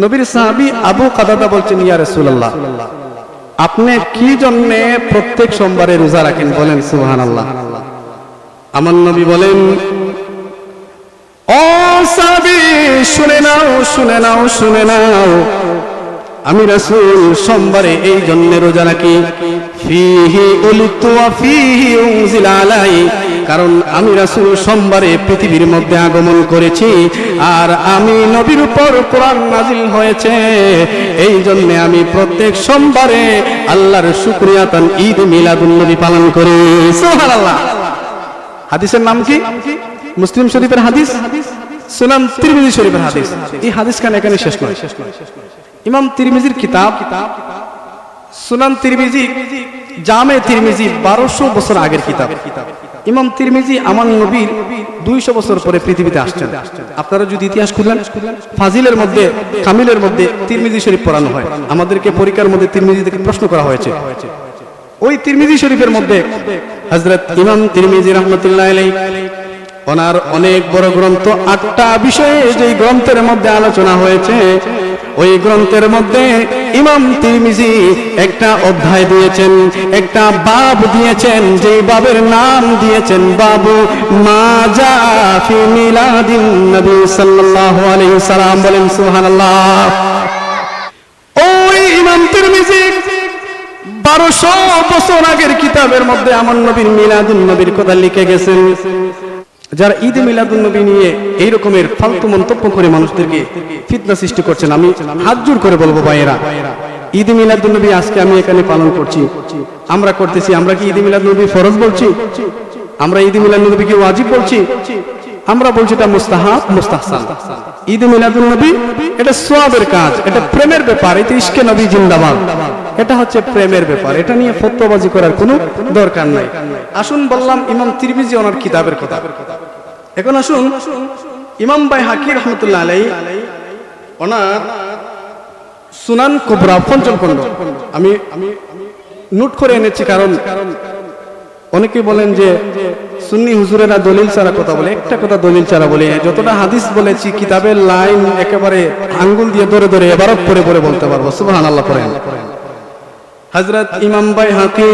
নবীর সাহাবী আবু কাদাদা বলছেন, ইয়া রাসূলুল্লাহ, আপনি কি জন্য প্রত্যেক সোমবারে রোজা রাখেন? বলেন, সুবহানাল্লাহ। আমার নবী বলেন, ও সাহাবী, শুনে নাও শুনে নাও শুনে নাও। আমি রাসূল সোমবারে এই জন্য রোজা রাখি। ফিহি উলিতু ওয়া ফিহি উনজিলা আলাই কারণ আমি রাসূল সোমবারে পৃথিবীর মধ্যে আগমন করেছি, আর আমি নবীর উপর কোরআন নাজিল হয়েছে। এই জন্য আমি প্রত্যেক সোমবারে আল্লাহর শুকরিয়া তান ঈদ মিলাদুন নবী পালন করি। সুবহানাল্লাহ। হাদিসের নাম কি? মুসলিম শরীফের হাদিস? সুনান তিরমিজি শরীফের হাদিস। এই হাদিস কেন এখানে শেষ নয়? ইমাম তিরমিজির কিতাব, সুনান তিরমিজি, জামে তিরমিজি, বারোশো বছর আগের কিতাব। ইমাম তিরমিজি আমার নবীর দুইশো বছর পরে পৃথিবীতে আসছেন। আপনারা যদি ইতিহাস খুললেন ফাজিলের মধ্যে, কামিলের মধ্যে তিরমিজি শরীফ পড়ানো হয়। আমাদেরকে পরীক্ষার মধ্যে তিরমিজি থেকে প্রশ্ন করা হয়েছে। ওই তিরমিজি শরীফের মধ্যে হজরত ইমাম তিরমিজি রহমতুল্লাহ ওনার অনেক বড় গ্রন্থ আটটা বিষয়ে যে গ্রন্থের মধ্যে আলোচনা হয়েছে, ওই গ্রন্থের মধ্যে ইমাম তিরমিজি একটা অধ্যায় দিয়েছেন, একটা বাব দিয়েছেন যে বাবের নাম দিয়েছেন বাবু মাজা ফি মিলাদিন নবী সাল্লাল্লাহু আলাইহি সাল্লাম বলেন, সুবহানাল্লাহ। ওই ইমাম তিরমিজি বারোশো বছর আগের কিতাবের মধ্যে আমার নবীর মিলাদুন নবীর কথা লিখে গেছেন। যারা ঈদ মিলাদুন নবী নিয়ে এই রকমের ফালতু মন্তব্য করে মানুষদেরকে ফিতনা সৃষ্টি করছেন, আমি হাত জোর করে বলব ভাইয়েরা, ঈদ মিলাদুন নবী আজকে আমি এখানে পালন করছি। আমরা করতেছি, আমরা কি ঈদ মিলাদ নবী ফরজ বলছি? আমরা ঈদ মিলাদ নবী কি ওয়াজিব বলছি? আমরা বলছি এটা মুস্তাহাব, মুস্তাহসান। ঈদ মিলাদুল নবী, এটা সোয়াবের কাজ, এটা প্রেমের ব্যাপার, এটা ইশকে নবী জিন্দাবাদ। এটা হচ্ছে প্রেমের ব্যাপার, এটা নিয়ে ফতোয়াবাজি করার কোনো দরকার নাই। আসুন বললাম ইমাম তিরমিজি ওনার কিতাবের কথা। এখন আসুন ইমাম বাই হাকি রহমতুল্লাহ আলাই ওনার সুনান কুবরা পঞ্চম খণ্ড। আমি আমি নোট করে এনেছি কারণ অনেকে বলেন যে সুন্নি হুজুরেরা দলিল ছাড়া কথা বলে, একটা কথা দলিল ছাড়া বলে। যতটা হাদিস বলেছি, কিতাবের লাইন একেবারে আঙ্গুল দিয়ে ধরে ধরে এবারত পরে পরে বলতে পারব। সুবহান আল্লাহ পড়েন। হজরত ইমাম বাই হাকি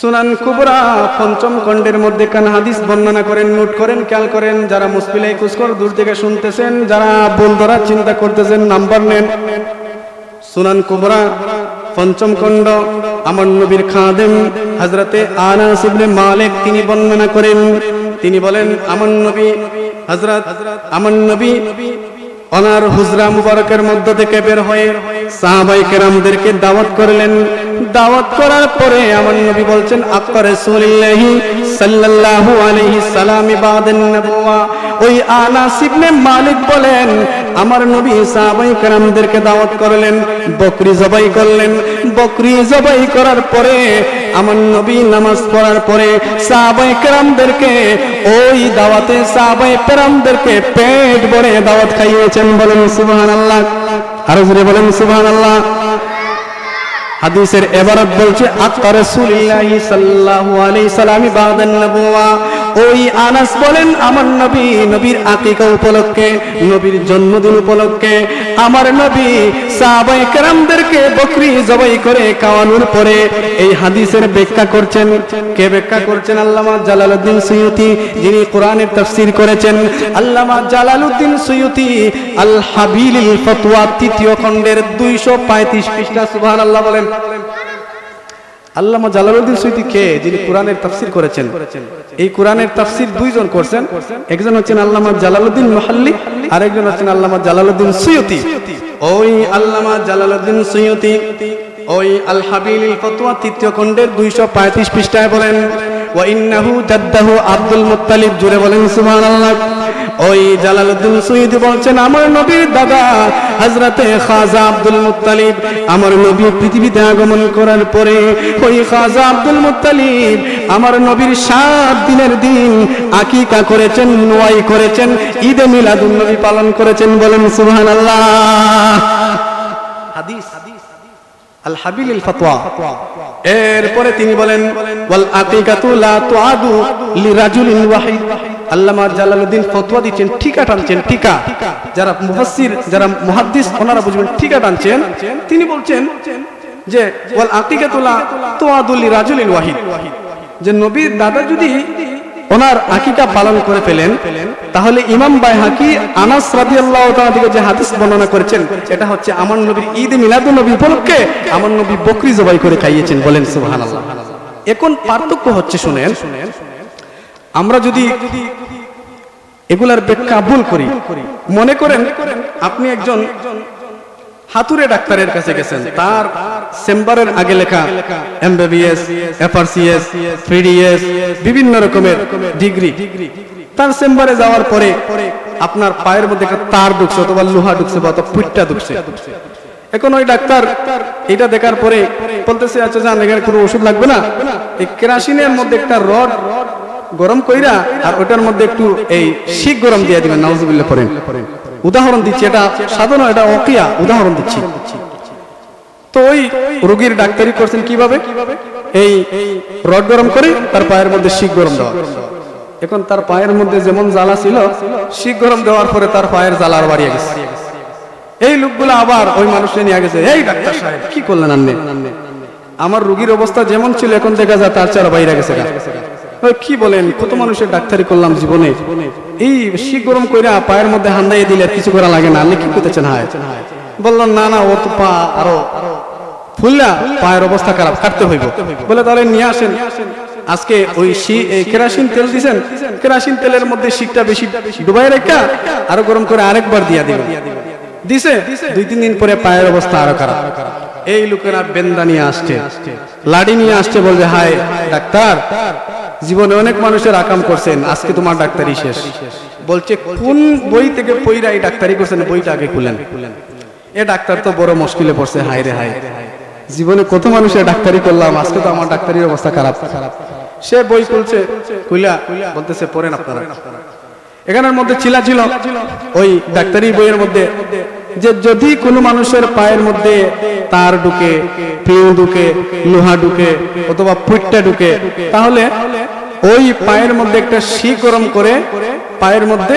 সুনান কুবরা, পঞ্চম খণ্ডের মধ্যে কান হাদিস বর্ণনা করেন, নোট করেন, খেয়াল করেন, যারা মুসপিলাই দূর থেকে শুনতেছেন, যারা বল চিন্তা করতেছেন, নাম্বার নেন। সুনান কুবরা, পঞ্চম খণ্ড, আমার নবীর খাদেম হজরতে আনাস ইবনে মালিক তিনি বর্ণনা করেন। তিনি বলেন, আমার নবী হজরত আমার নবী, অনার হুজরা মুবারকের মধ্য থেকে বের হয়ে সাহাবাই কেরামদেরকে দাওয়াত করলেন। দাওয়াত করার পরে আমার নবী বলছেন রাসূলুল্লাহি সাল্লাল্লাহু আলাইহি বাদান নবুয়া ওই আনাস ইবনে মালিক বলেন, আমার নবী সাহাবাই কেরামদেরকে দাওয়াত করলেন, বকরি জবাই করলেন। বকরি জবাই করার পরে, আমার নবী নামাজ পড়ার পরে সাহাবাই কেরামদেরকে ওই দাওয়াতে সাহাবাই কেরামদেরকে পেট ভরে দাওয়াত খাইয়েছেন বলেন, সুবহানাল্লাহ। আরও বলেন সুবহানাল্লাহ। হাদিসের এবারত বলছে আত্মা রাসূলুল্লাহি সাল্লাল্লাহু আলাইহি সাল্লাম বাদান ওই আনাস বলেন, আমার নবী নবীর আকিকা উপলক্ষে, নবীর জন্মদিন উপলক্ষে, আমার নবী সাহাবায়ে কেরামদেরকে বকরি জবাই করে খাওয়ানোর পরে এই হাদিসের ব্যাখ্যা করছেন। কে ব্যাখ্যা করছেন? আল্লামা জালালউদ্দিন সুয়ুতি, যিনি কোরআনের তাফসীর করেছেন। আল্লামা জালালউদ্দিন সুয়ুতি, আল হাবিলিল ফতোয়া তৃতীয় খণ্ডের 235 পৃষ্ঠা, সুবহানাল্লাহ বলেন আল্লামা জালালউদ্দিন সুইতি কে, যিনি কোরআনের তাফসির করেছেন। এই কোরআনের তাফসির দুইজন করছেন। একজন হচ্ছেন আল্লামা জালালউদ্দিন মহাল্লি আর একজন হচ্ছেন আল্লামা জালালউদ্দিন সুয়ুতি। ওই আল্লামা জালালউদ্দিন সুয়ুতি, ওই আল হাবিল ফতোয়া তৃতীয় খণ্ডের 235 পৃষ্ঠায় বলেন ওয়া ইন্নাহু জাদ্দাহু আব্দুল মুত্তালিব জুড়ে বলেন, সুবহানাল্লাহ। ওই জালালউদ্দিন সুয়ুতি বলছেন, আমার নবীর দাদা হযরতে খাজা আব্দুল মুত্তালিব, আমার নবী পৃথিবীতে আগমন করার পরে ওই খাজা আব্দুল মুত্তালিব আমার নবীর সাত দিনের দিন আকিকা করেছেন, নোয়াই করেছেন, ঈদে মিলাদুন নবী পালন করেছেন বলেন, সুবহানাল্লাহ। হাদিস। আল হাবিলিল ফাতওয়া এরপরে তিনি বলেন ওয়াল আকিকাতু লা তুআদু লিরাজুলিন ওয়াহিদ আল্লামা জালালউদ্দিন ফতোয়া দিচ্ছেন টিকা টানছেন টিকা যারা মুফাসসির, যারা মুহাদ্দিস, ওনারা বুঝবেন টিকা টানছেন। তিনি বলছেন যে ওয়াল আকিকাতুলা তোয়াদুল রাজুলিল ওয়াহিদ যে নবীর দাদা যদি ওনার আকিকা পালন করে ফেলেন। তাহলে ইমাম বাইহাকি আনাস রাদিয়াল্লাহু তাআলা থেকে যে হাদিস বর্ণনা করেছেন, এটা হচ্ছে আমার নবীর ঈদ মিলাদুন নবী উপলক্ষে আমার নবী বকরি জবাই করে খাইয়েছেন বলেন সুবহানাল্লাহ। এখন পার্থক্য হচ্ছে, শুনেন, আমরা যদি এগুলার ব্যাখ্যা ভুল করি, মনে করেন আপনি একজন হাতুরে ডাক্তারের কাছে গেছেন। তার চেম্বারের আগে লেখা এমবিবিএস, এফআরসিএস, থ্রিডিএস, বিভিন্ন রকমের ডিগ্রি। তার চেম্বারে যাওয়ার পরে আপনার পায়ের মধ্যে তার ঢুকছে অথবা লোহা ঢুকছে বা পুটটা ঢুকছে। এখন ওই ডাক্তার এটা দেখার পরে বলতেছে আচ্ছা জান এখানে কোনো ওষুধ লাগবে না? এই কেরাসিনের মধ্যে একটা রড গরম কইরা আর ওটার মধ্যে একটু এই শিখ গরম দিয়ে দিবেন, নাউজুবিল্লাহ করেন উদাহরণ দিচ্ছি, এটা সাধারণ এটা অকিয়া, উদাহরণ দিচ্ছি। তো ওই রোগীর ডাক্তারি করছেন কীভাবে? এই রড গরম করে তার পায়ের মধ্যে শিখ গরম দেওয়া। এখন তার পায়ের মধ্যে যেমন জ্বালা ছিল শিখ গরম দেওয়ার পরে তার পায়ের জ্বালার বাড়িয়ে গেছে। এই লোকগুলো আবার ওই মানুষকে নিয়ে গেছে, এই ডাক্তার সাহেব, কি করলেন আমার রুগীর অবস্থা যেমন ছিল, এখন দেখা যায় তার চার বাইরে গেছে কি বলেন? কত মানুষের ডাক্তারি করলাম জীবনে? এই শীত গরম কইরা পায়ের মধ্যে হান্দাইয়ে দিলে কিছু করা লাগে না। আপনি কি করতেছেন হায়? বললাম, না না, ও তো পা আরও ফুললা, পায়ের অবস্থা খারাপ, কাটতে হইব। বলে, তাহলে নিয়ে আসেন। আজকে ওই কেরাসিন তেল দিছেন? কেরাসিন তেলের মধ্যে শীতটা বেশি ডুবাই রেখা আরও গরম করে আরেকবার দিয়া দিবেন। দিছে? দুই, তিন দিন পরে পায়ের অবস্থা আরও খারাপ। এই লোকেরা বেন্দা নিয়ে আসছে, লাড়ি নিয়ে আসছে বলবে, হায় ডাক্তার জীবনে অনেক মানুষের আকাম করছেন, আজকে তোমার ডাক্তারি শেষ। বলছে, কোন বই থেকে পইরা এই ডাক্তারি করছেন? বইটা আগে খুলেন। এ ডাক্তার তো বড় মুশকিলে পড়ছে, হায় রে হায়। জীবনে কত মানুষের ডাক্তারি করলাম, আজকে তো আমার ডাক্তারির অবস্থা খারাপ। সে বই খুলছে, খুইলা, বলতেছে, পড়েন আপনারা। এখানের মধ্যে চিলা ছিল ওই ডাক্তারি বইয়ের মধ্যে যে যদি কোনো মানুষের পায়ের মধ্যে তার ঢুকে, পিউ ঢুকে, লোহা ঢুকে অথবা পুটটা ঢুকে, তাহলে ওই পায়ের মধ্যে একটা শিক গরম করে পায়ের মধ্যে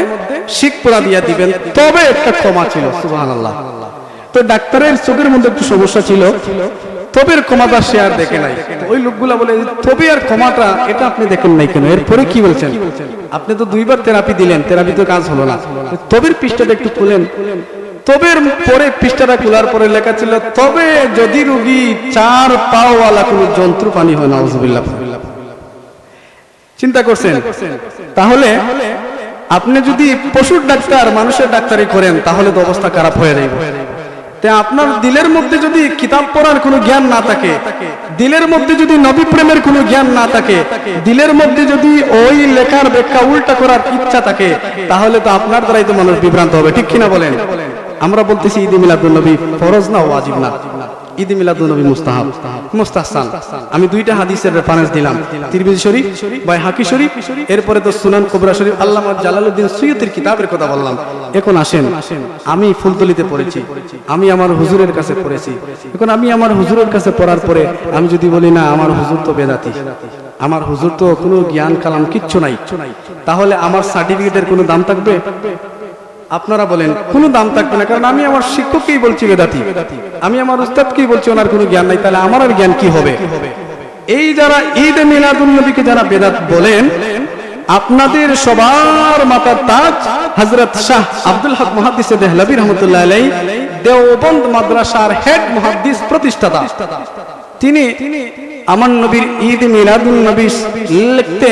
শিক পোড়া দিয়া দিবেন। তবে একটা ক্ষমা ছিল, সুবহানাল্লাহ। তো ডাক্তারের চোখের মধ্যে একটু সমস্যা ছিল, তবের ক্ষমাটা সে আর দেখে নাই। ওই লোকগুলা বলে, তবে আর ক্ষমাটা এটা আপনি দেখেন নাই কেন? এরপরে কি বলছেন? আপনি তো দুইবার থেরাপি দিলেন থেরাপি তো কাজ হলো না। তবের পৃষ্ঠাটা একটু খুলেন। তবের পরে পৃষ্ঠাটা খোলার পরে লেখা ছিল, তবে যদি রুগী চার পাওয়ালা কোনো যন্ত্র পানি হয় না চিন্তা করছেন? তাহলে আপনি যদি পশুর ডাক্তার, মানুষের ডাক্তারি করেন, তাহলে তো অবস্থা খারাপ হয়ে যাবে তে আপনার দিলের মধ্যে যদি কিতাব পড়ার কোনো জ্ঞান না থাকে, দিলের মধ্যে যদি নবী প্রেমের কোনো জ্ঞান না থাকে, দিলের মধ্যে যদি ওই লেখার ব্যাখ্যা উল্টা করার ইচ্ছা থাকে, তাহলে তো আপনার দ্বারাই তো মানুষ বিভ্রান্ত হবে, ঠিক কিনা বলেন? আমরা বলতেছি ঈদ মিলাদুল নবী ফরজ না, ওয়াজিব না? ঈদ মিলাদুল নবী মুস্তাহাব। মুস্তাহসান। আমি দুইটা হাদিসের রেফারেন্স দিলাম। তিরমিজি শরীফ বাই হাকি শরীফ, এরপরে তো সুনান কুবরা শরীফ, আল্লামা জালালউদ্দিন সুয়ুতির কিতাবের কথা বললাম। এখন আসেন, আমি ফুলতলিতে পড়েছি। আমি আমার হুজুরের কাছে পড়েছি। এখন আমি আমার হুজুরের কাছে পড়ার পরে আমি যদি বলি, না, আমার হুজুর তো বেদাতি। আমার হুজুর তো কোনো জ্ঞান কালাম কিচ্ছু নাই। তাহলে আমার সার্টিফিকেটের কোনো দাম থাকবে? আপনারা বলেন, কোনো দাম থাকবে না, কারণ আমি আমার শিক্ষককেই বলছি বেদাতি। আমি আমার উস্তাদকেই বলছি, ওনার কোনো জ্ঞান নাই, তাহলে আমার আর জ্ঞান কি হবে? এই যারা ঈদ মিলাদুল নবীকে যারা বেদাত বলেন, আপনাদের সবার মাতার তাজ হযরত শাহ আব্দুল হক মুহাদ্দিস দেহলভী রহমতুল্লাহ আলাই দেওবন্দ মাদ্রাসার হেড মুহাদ্দিস প্রতিষ্ঠাতা। তিনি আমার নবীর ঈদ মিলাদুল নবী লিখতে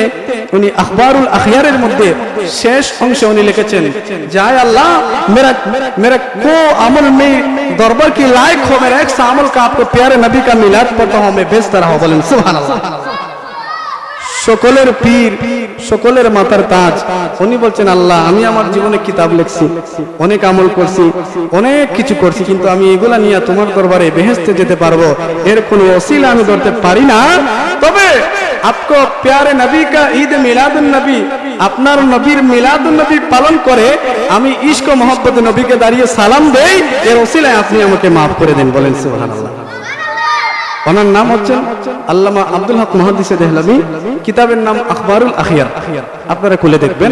উনি আখবারুল আখিয়ারের মধ্যে শেষ অংশে উনি লিখেছেন, যায় আল্লাহ, মেরা মেরা কো আমল মে দরবার কি লায়ক হো, মেরা এক আমল কা আপকো প্যারে নবী কা মিলাদ পড়তা হো মে ভেজতা রহা বলেন, সুবহানাল্লাহ সকলের পীর, সকলের মাথার তাজ। উনি বলছেন, আল্লাহ, আমি আমার জীবনে কিতাব লিখছি, অনেক আমল করছি, অনেক কিছু করছি, কিন্তু আমি এগুলা নিয়ে তোমার দরবারে বেহেস্তে যেতে পারব। এর কোনো অসিলা আমি ধরতে পারি না। তবে আপকো প্যারে নবী কা ঈদ মিলাদুন নবী, আপনার নবীর মিলাদুন নবী পালন করে আমি ইশক মোহব্বত নবীকে দাঁড়িয়ে সালাম দেই। এর অসিলায় আপনি আমাকে মাফ করে দেন। বলেন, সুবহানাল্লাহ। ওনার নাম হচ্ছেন আল্লামা আব্দুল হক মহাদিসে দেহলামি। কিতাবের নাম আখবারুল আখিয়ার। আপনারা খুলে দেখবেন।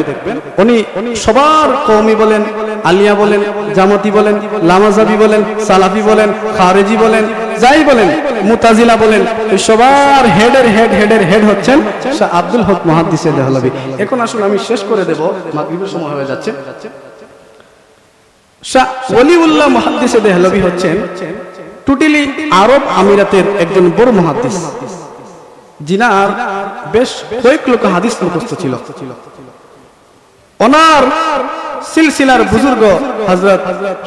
উনি সবার কওমি বলেন, আলিয়া বলেন, জামাতি বলেন, লামাজাবি বলেন, সালাফি বলেন, খারেজি বলেন, যাই বলেন, মুতাজিলা বলেন সবার হেডের হেড হেডের হেড হচ্ছেন শাহ আব্দুল হক মহাদিসে দেহলামি। এখন আসলে আমি শেষ করে দেব সময় হয়ে যাচ্ছে। শাহ ওলিউল্লাহ মহাদিসে দেহলভি হচ্ছেন টোটালি আরব আমিরাতের একজন বড় মহাদিস জিনার বেশ কয়েক লোক হাদিস মুখস্থ ছিল। ওনার সিলসিলার বুজুর্গ হযরত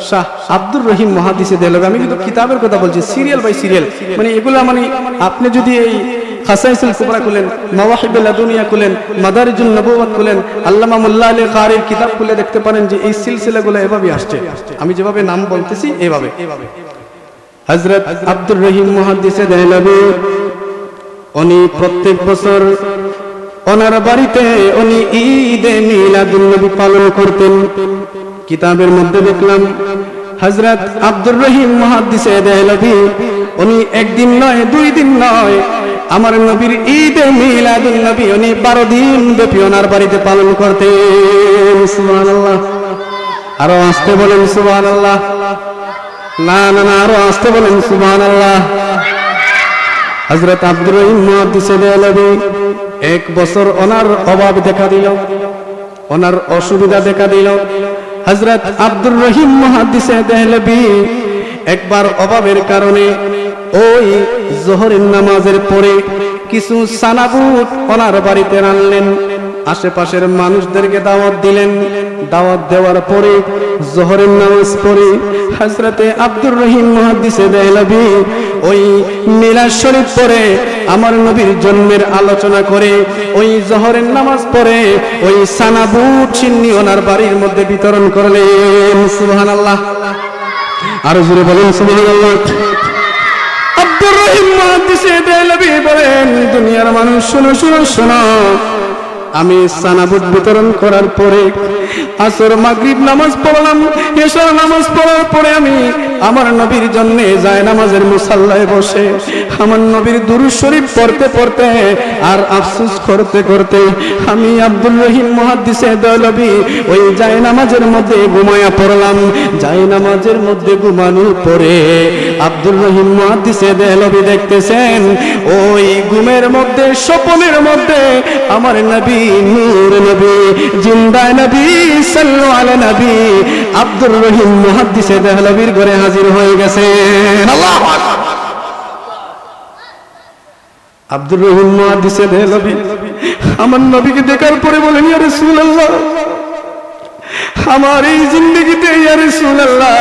শাহ আব্দুর রহিম মহাদিসে দেহলভি আমি কিন্তু কিতাবের কথা বলছি, সিরিয়াল বাই সিরিয়াল। মানে এগুলা মানে আপনি যদি এই খাসাইসুল কুবরা খুলেন মাওয়াহিবুল লাদুনিয়া খুলেন, মাদারিজুন নবুওয়াত খুলেন আল্লামা মোল্লা আলী কারির কিতাব খুলে দেখতে পারেন যে এই সিলসিলাগুলো এভাবে আসছে। আমি যেভাবে নাম বলতেছি, এভাবে। হযরত আব্দুর রহিম মুহাদ্দিসে দেহলভি উনি প্রত্যেক বছর ওনার বাড়িতে উনি ঈদে মিলাদুন নবী পালন করতেন। কিতাবের মধ্যে দেখলাম, হযরত আব্দুর রহিম মুহাদ্দিসে দেহলভি উনি একদিন নয়, দুই দিন নয়, আমার নবীর ঈদে মিলাদুন নবী উনি বারো দিন ব্যাপী ওনার বাড়িতে পালন করতেন। সুবহানাল্লাহ। আরও আসতে বলেন, সুবহানাল্লাহ। না না না, আরও আসতে বলেন, সুবহানাল্লাহ। হযরত আব্দুর এক বছর ওনার অভাব দেখা দিল, ওনার অসুবিধা দেখা দিল। হযরত আব্দুর রহিম দেহলভি একবার অভাবের কারণে ওই জোহরের নামাজের পরে কিছু সানাবুট ওনার বাড়িতে আনলেন আশেপাশের মানুষদেরকে দাওয়াত দিলেন। দাওয়াত দেওয়ার পরে জোহরের নামাজ পড়ে হযরতে আব্দুর রহিম মুহাদ্দিসে দেহলভি ওই মিলাদ শরীফ পড়ে, আমার নবীর জন্মের আলোচনা করে, ওই জোহরের নামাজ পড়ে, ওই সানাবুট চিন্নি ওনার বাড়ির মধ্যে বিতরণ করলেন। সুবহানাল্লাহ। আরও জোরে বলেন, সুবহানাল্লাহ। আব্দুর রহিম মুহাদ্দিসে দেহলভি বলেন, দুনিয়ার মানুষ, শোনো শোনো শোনো। আমি সানাবুট বিতরণ করার পরে আসর মাগরিব নামাজ পড়লাম এশার নামাজ পড়ার পরে আমি আমার নবীর জন্য যায় নামাজের মুসাল্লায় বসে। আমার নবীর দুরুদ শরীফ পড়তে পড়তে আর আফসোস করতে করতে আমি আব্দুল রহিম মুহাদ্দিসে দৌলবি ওই যায় নামাজের মধ্যে ঘুমায়া পড়লাম। যায় নামাজের মধ্যে ঘুমানোর পরে আব্দুল রহিম মুহাদ্দিসে দেহলবি দেখতেছেন, ওই ঘুমের মধ্যে, স্বপনের মধ্যে আমার নবী, নূর নবী জিন্দা নবী, সাল্লু আলা নবী, আব্দুর রহিম মুহাদ্দিসে দেহলবির ঘরে হাজির হয়ে গেছে আব্দুর রহিম মহাদিসে আমার নবীকে দেখার পরে বলেন, ইয়া রাসূলুল্লাহ, আমার এই জিন্দগিতে, ইয়া রাসূলুল্লাহ,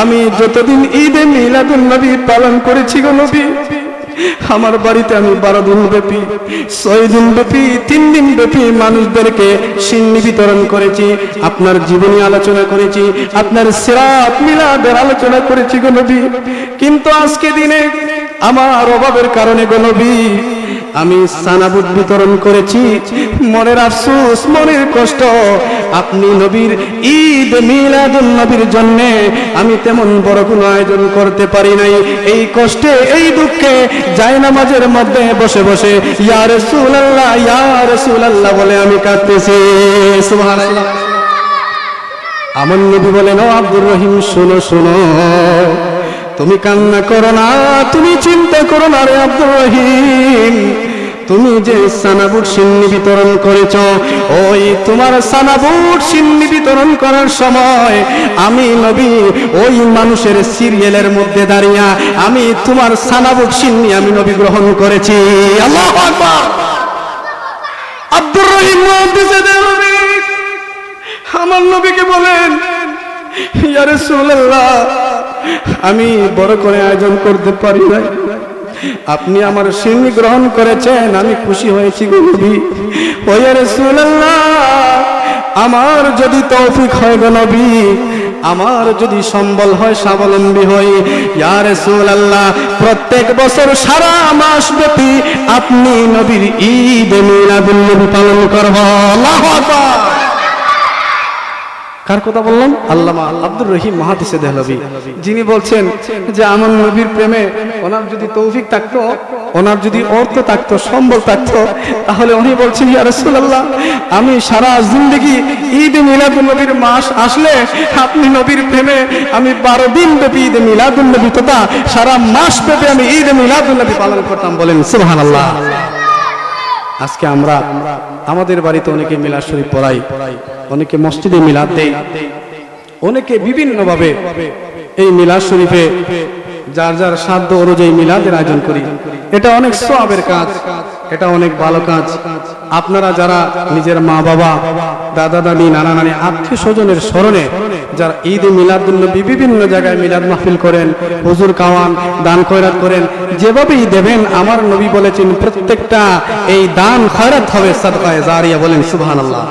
আমি যতদিন ঈদে মিলাদুন নবী পালন করেছি গো নবী আমার বাড়িতে আমি বারো দিন ব্যাপী ছয় দিন ব্যাপী তিন দিন ব্যাপী মানুষদেরকে সিন্নি বিতরণ করেছি, আপনার জীবনী আলোচনা করেছি, আপনার সেরা মিলাদের আলোচনা করেছি গো নবী। কিন্তু আজকে দিনে আমার অভাবের কারণে গো নবী আমি সানাবুট বিতরণ করেছি। মনের আফসোস, মনের কষ্ট, আপনি নবীর ঈদ, মিলাদুন নবীর জন্য আমি তেমন বড় কোনো আয়োজন করতে পারি নাই। এই কষ্টে, এই দুঃখে যায় নামাজের মধ্যে বসে বসে, ইয়া রাসূলুল্লাহ ইয়া রাসূলুল্লাহ বলে আমি কাঁদতেছি। সুবহানাল্লাহ। আমার নবী বলেন আব্দুর রহিম, শোনো শোনো। তুমি কান্না করো না, তুমি চিন্তা করো না রে আব্দুর রহিম। তুমি যে সানাবুট সিন্নি বিতরণ করেছ, ওই তোমার সানাবুট সিন্নি বিতরণ করার সময় আমি নবী, ওই মানুষের সিরিয়ালের মধ্যে দাঁড়িয়ে আমি তোমার সানাবুট সিন্নি আমি নবী গ্রহণ করেছি। আব্দুর রহিম আমার নবীকে বলেন, ইয়া রাসূলুল্লাহ আমি বড় করে আয়োজন করতে পারি না আপনি আমার সিন্নি গ্রহণ করেছেন, আমি খুশি হয়েছি নবী। আমার যদি তৌফিক হয় গো নবী, আমার যদি সম্বল হয় স্বাবলম্বী হই। ইয়া রাসূলুল্লাহ, প্রত্যেক বছর সারা মাস ব্যাপী আপনি নবীর ঈদ মিলাদুন নবী পালন করব আল্লাহু আকবার। কার কথা বললাম? আল্লামা আব্দুর রহিম মাহাদিসে দেহলবি যিনি বলছেন যে আমার নবীর প্রেমে ওনার যদি তৌফিক থাকতো, ওনার যদি অর্থ থাকতো, সম্বল থাকতো, তাহলে উনি বলছেন, ইয়া রাসূলুল্লাহ, আমি সারা জিন্দগি ঈদ মিলাদুন নবীর মাস আসলে আপনি নবীর প্রেমে আমি বারো দিন ব্যাপী ঈদ মিলাদুন নবী তথা সারা মাস ব্যাপী আমি ঈদ মিলাদুন নবী পালন করতাম বলেন, সুবহানাল্লাহ। আজকে আমরা আমাদের বাড়িতে অনেকে মিলাদ শরীফ পড়াই, অনেকে মসজিদে মিলাদ দেই, অনেকে বিভিন্নভাবে এই মিলাদ শরীফে যার যার সাধ্য অনুযায়ী মিলাদের আয়োজন করি। এটা অনেক সবের কাজ, এটা অনেক ভালো কাজ। আপনারা যারা নিজের মা বাবা, দাদা দাদি, নানা নানি, আত্মীয় স্বজনের স্মরণে যারা ঈদ মিলাদুল নবী বিভিন্ন জায়গায় মিলাদ মাহফিল করেন, হুজুর কাওয়ান দান খয়রাত করেন, যেভাবেই দেবেন, আমার নবী বলেছেন, প্রত্যেকটা এই দান খয়রাত হবে সাদকায়ে জারিয়া বলেন সুবহানাল্লাহ।